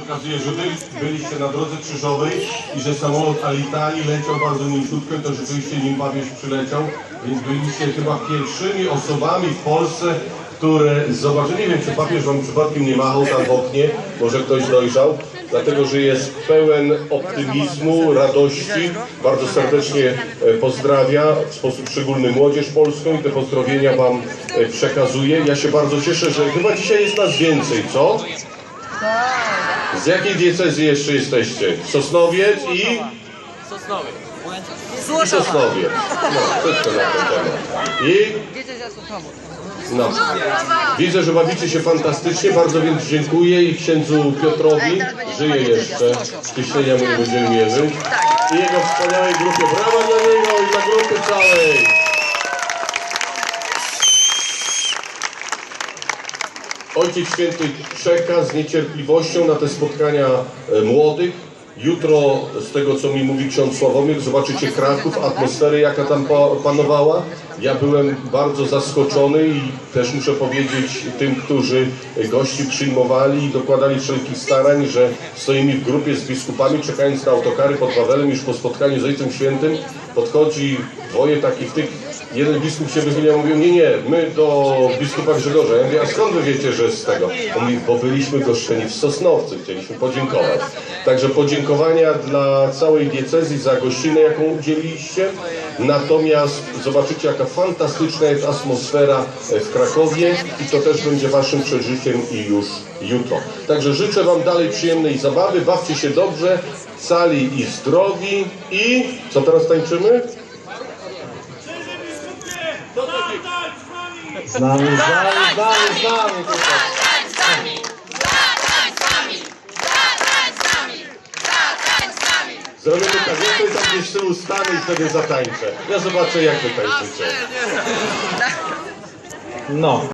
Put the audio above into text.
Okazuje, że byli, byliście na drodze krzyżowej i że samolot Alitalia leciał bardzo niziutko to rzeczywiście nim papież przyleciał, więc byliście chyba pierwszymi osobami w Polsce, które zobaczyli, nie wiem czy papież wam przypadkiem nie machał tam w oknie, może ktoś dojrzał, dlatego że jest pełen optymizmu, radości, bardzo serdecznie e, pozdrawia w sposób szczególny młodzież polską i te pozdrowienia wam e, przekazuje. Ja się bardzo cieszę, że chyba dzisiaj jest nas więcej, co? Z jakiej diecezji jeszcze jesteście? Sosnowiec i... Sosnowy. I Sosnowiec. No, tylko na ten temat. I... No. Widzę, że bawicie się fantastycznie, bardzo więc dziękuję i księdzu Piotrowi, żyje jeszcze, ściślenia mu nie będziemy mierzyć, i jego wspaniałej grupie. Brawa dla niego i dla grupy całej. Ojciec Święty czeka z niecierpliwością na te spotkania e, młodych. Jutro, z tego co mi mówi ksiądz Sławomir, zobaczycie Kraków, atmosferę jaka tam pa- panowała. Ja byłem bardzo zaskoczony i też muszę powiedzieć tym, którzy gości przyjmowali i dokładali wszelkich starań, że stoimy w grupie z biskupami, czekając na autokary pod Wawelem już po spotkaniu z Ojcem Świętym. Podchodzi dwoje takich tych Jeden biskup się i mówił, nie, nie, my do biskupa Grzegorza. Ja mówię, a skąd wy wiecie, że z tego? On mówi, bo byliśmy goszczeni w Sosnowcu, chcieliśmy podziękować. Także podziękowania dla całej diecezji za gościnę, jaką udzieliliście. Natomiast zobaczycie, jaka fantastyczna jest atmosfera w Krakowie i to też będzie waszym przeżyciem i już jutro. Także życzę wam dalej przyjemnej zabawy, bawcie się dobrze, cali i zdrowi i co teraz tańczymy? Z nami, z nami, z nami, z nami tutaj. Zrobimy tak, ja tutaj tam gdzieś z tyłu stanę i wtedy zatańczę. Ja zobaczę jak wy tańczycie. No.